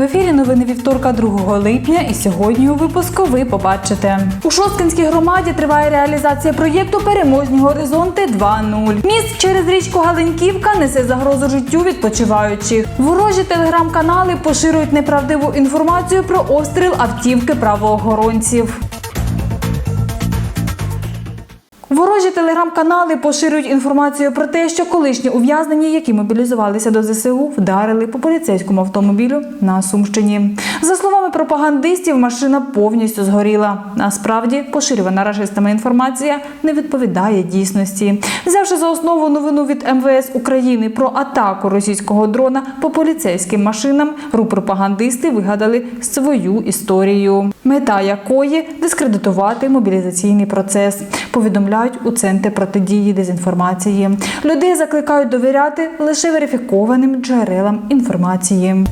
В ефірі новини вівторка 2 липня. І сьогодні у випуску ви побачите. У Шосткинській громаді триває реалізація проєкту Переможні горизонти 2.0. Міст через річку Галиньківка несе загрозу життю відпочиваючих. Ворожі телеграм-канали поширюють неправдиву інформацію про обстріл автівки правоохоронців. Ворожі телеграм-канали поширюють інформацію про те, що колишні ув'язнені, які мобілізувалися до ЗСУ, вдарили по поліцейському автомобілю на Сумщині. За словами пропагандистів, машина повністю згоріла. Насправді, поширювана рашистами інформація не відповідає дійсності. Взявши за основу новину від МВС України про атаку російського дрона по поліцейським машинам, ру-пропагандисти вигадали свою історію, мета якої дискредитувати мобілізаційний процес. Повідомляють у центрі протидії дезінформації. Людей закликають довіряти лише верифікованим джерелам інформації.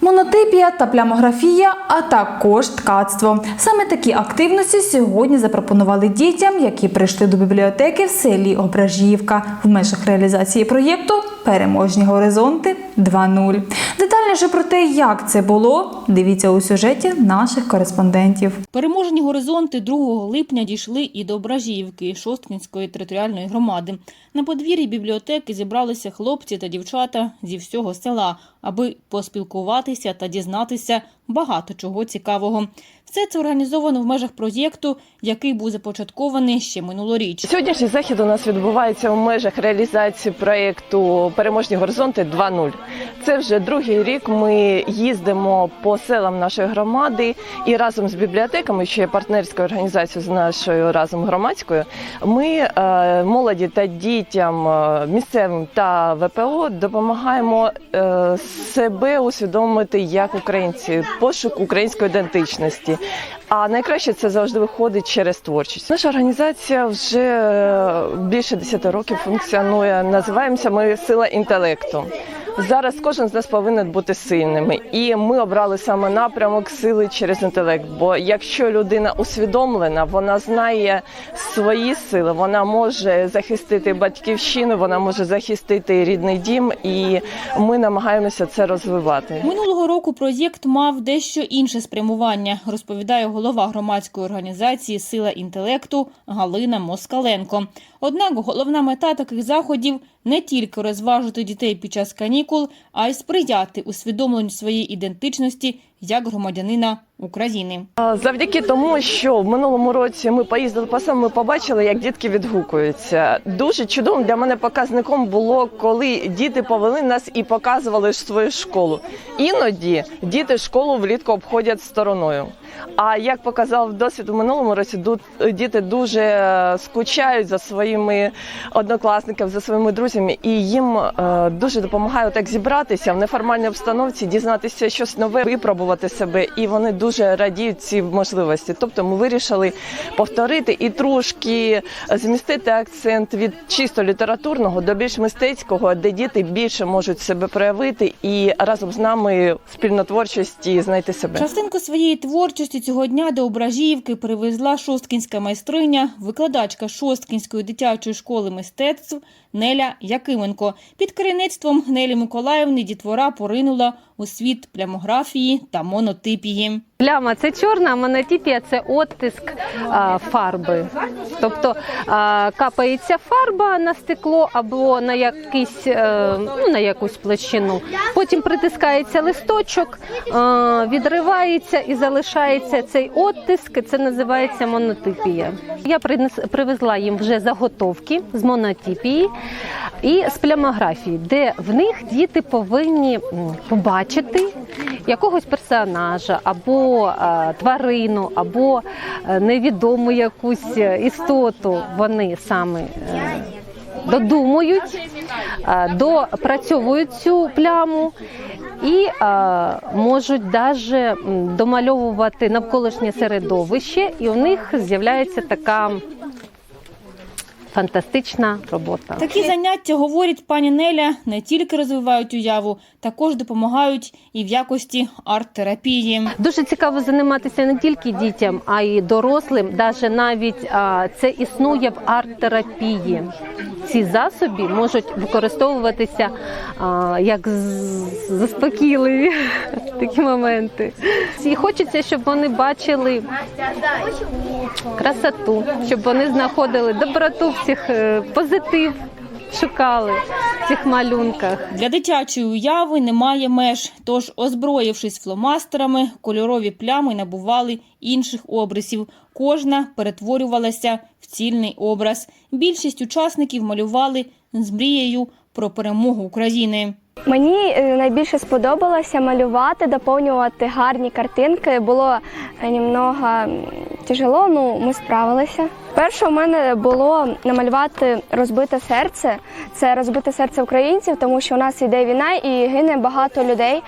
Монотипія та плямографія, а також ткацтво. Саме такі активності сьогодні запропонували дітям, які прийшли до бібліотеки в селі Ображівка в межах реалізації проєкту Переможні горизонти 2.0. Детальніше про те, як це було, дивіться у сюжеті наших кореспондентів. Переможені горизонти 2 липня дійшли і до Бражіївки Шосткінської територіальної громади. На подвір'ї бібліотеки зібралися хлопці та дівчата зі всього села, аби поспілкуватися та дізнатися багато чого цікавого. Все це організовано в межах проєкту, який був започаткований ще минулоріч. Сьогоднішній захід у нас відбувається у межах реалізації проєкту Переможні горизонти 2.0. Це вже другий рік. Ми їздимо по селам нашої громади і разом з бібліотеками, що є партнерською організацією з нашою разом громадською. Ми е, молоді та дітям е, місцевим та ВПО допомагаємо е, себе усвідомити як українці, пошук української ідентичності. А найкраще це завжди виходить через творчість. Наша організація вже е, більше 10 років функціонує. Називаємося ми сила інтелекту. Зараз кожен з нас повинен бути сильними, і ми обрали саме напрямок сили через інтелект. Бо якщо людина усвідомлена, вона знає свої сили, вона може захистити батьківщину, вона може захистити рідний дім, і ми намагаємося це розвивати. Минулого року проєкт мав дещо інше спрямування, розповідає голова громадської організації Сила інтелекту Галина Москаленко. Однак головна мета таких заходів не тільки розважити дітей під час канікул, а й сприяти усвідомленню своєї ідентичності як громадянина України. Завдяки тому, що в минулому році ми поїздили по селам, ми побачили, як дітки відгукуються. Дуже чудовим для мене показником було, коли діти повели нас і показували свою школу. Іноді діти школу влітку обходять стороною. А як показав досвід у минулому році, діти дуже е, скучають за своїми однокласниками, за своїми друзями, і їм е, дуже допомагає так зібратися в неформальній обстановці, дізнатися щось нове, випробувати себе, і вони дуже радіють цій можливості. Тобто, ми вирішили повторити і трошки змістити акцент від чисто літературного до більш мистецького, де діти більше можуть себе проявити і разом з нами в спільнотворчості знайти себе. Частинку своєї творчості цього дня до Ображіївки привезла шосткінська майстриня, викладачка Шосткінської дитячої школи мистецтв Неля Якименко. Під керівництвом Нелі Миколаївни дітвора поринула у світ плямографії та монотипії. Пляма це чорна, а монотипія це оттиск фарби. Тобто капається фарба на стекло або на якийсь, е, ну, на якусь площину. Потім притискається листочок, е, відривається і залишається цей оттиск. Це називається монотипія. Я принес- привезла їм вже заготовки з монотипії і з плямографії, де в них діти повинні побачити якогось персонажа або е, тварину, або е, невідому якусь е, істоту. Вони саме. Додумують, допрацьовують цю пляму і е, можуть даже домальовувати навколишнє середовище, і у них з'являється така фантастична робота. Такі заняття, говорить пані Неля, не тільки розвивають уяву, також допомагають і в якості арт-терапії. Дуже цікаво займатися не тільки дітям, а й дорослим. Даже навіть це існує в арт-терапії. Ці засоби можуть використовуватися а, як заспокійливі такі моменти. І хочеться, щоб вони бачили красоту, щоб вони знаходили доброту в цих е, позитив, шукали в цих малюнках. Для дитячої уяви немає меж, тож, озброївшись фломастерами, кольорові плями набували інших обрисів. Кожна перетворювалася в цільний образ. Більшість учасників малювали з мрією про перемогу України. Мені е, найбільше сподобалося малювати, доповнювати гарні картинки. Було е, немного тяжело, ну ми справилися. Перше у мене було намалювати розбите серце. Це розбите серце українців, тому що у нас йде війна і гине багато людей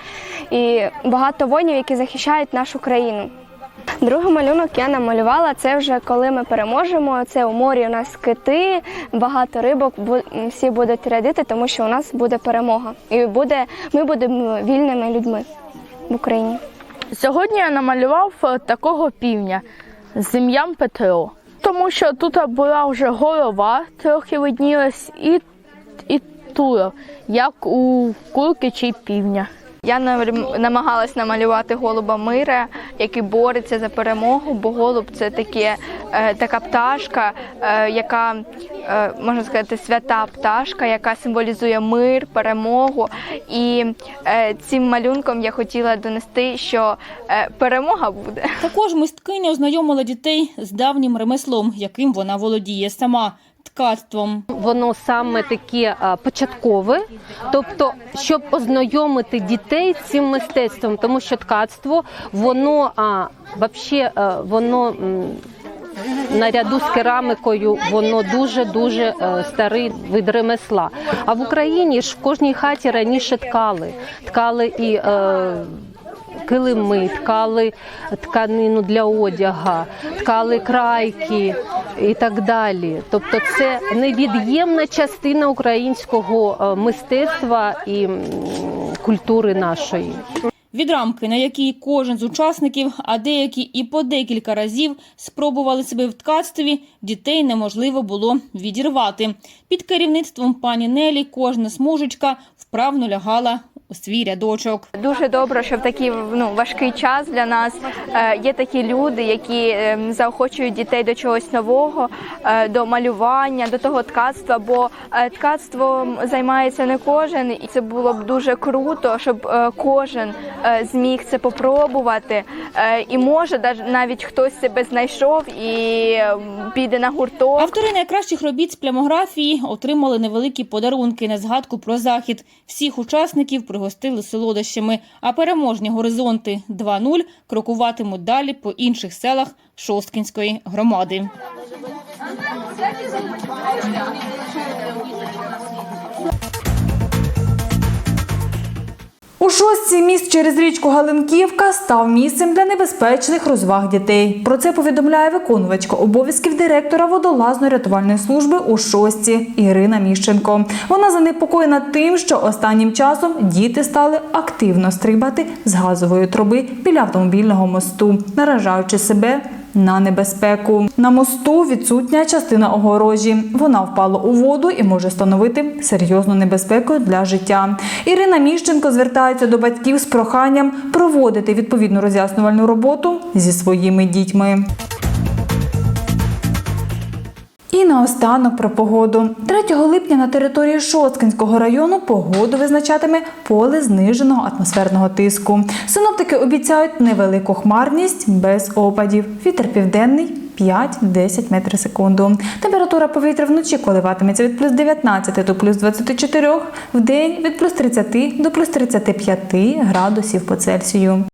і багато воїнів, які захищають нашу країну. Другий малюнок я намалювала. Це вже коли ми переможемо. Це у морі у нас кити, багато рибок. Всі будуть радіти, тому що у нас буде перемога. І буде, ми будемо вільними людьми в Україні. Сьогодні я намалював е, такого півня з ім'ям Петро, тому що тут була вже голова, трохи виднілась, і, і тура, як у курки чи півня. Я намагалась намалювати голуба мира, який бореться за перемогу, бо голуб це таке, така пташка, е, яка е, можна сказати свята пташка, яка символізує мир, перемогу. І е, цим малюнком я хотіла донести, що перемога буде. Також мисткиня ознайомила дітей з давнім ремеслом, яким вона володіє сама ткацтвом. Воно саме таке початкове, тобто, щоб ознайомити дітей цим мистецтвом, тому що ткацтво, воно а, вообще, воно. Наряду з керамікою воно дуже дуже старий вид ремесла. А в Україні ж в кожній хаті раніше ткали. Ткали і е, килими, ткали тканину для одяга, ткали крайки і так далі. Тобто, це невід'ємна частина українського е, мистецтва і культури нашої. Від рамки, на якій кожен з учасників, а деякі і по декілька разів спробували себе в ткацтві, дітей неможливо було відірвати. Під керівництвом пані Нелі кожна смужечка вправно лягала у свій рядочок. Дуже добре, що в такий ну, важкий час для нас е, є такі люди, які е, заохочують дітей до чогось нового, е, до малювання, до того ткацтва. Бо е, ткацтвом займається не кожен, і це було б дуже круто, щоб кожен зміг це попробувати. І може навіть хтось себе знайшов і е, піде на гурток. Автори найкращих робіт з плямографії отримали невеликі подарунки на згадку про захід. Всіх учасників пригостили солодощами, а переможні горизонти 2.0 крокуватимуть далі по інших селах Шосткінської громади. У шостці міст через річку Галинківка став місцем для небезпечних розваг дітей. Про це повідомляє виконувачка обов'язків директора водолазно-рятувальної служби у шостці Ірина Міщенко. Вона занепокоєна тим, що останнім часом діти стали активно стрибати з газової труби біля автомобільного мосту, наражаючи себе на небезпеку. На мосту відсутня частина огорожі. Вона впала у воду і може становити серйозну небезпеку для життя. Ірина Міщенко звертається до батьків з проханням проводити відповідну роз'яснювальну роботу зі своїми дітьми. І наостанок про погоду. 3 липня на території Шоцкинського району погоду визначатиме поле зниженого атмосферного тиску. Синоптики обіцяють невелику хмарність без опадів. Вітер південний 5-10 метрів секунду. Температура повітря вночі коливатиметься від плюс 19 до плюс 24, в день від плюс 30 до плюс 35 градусів по Цельсію.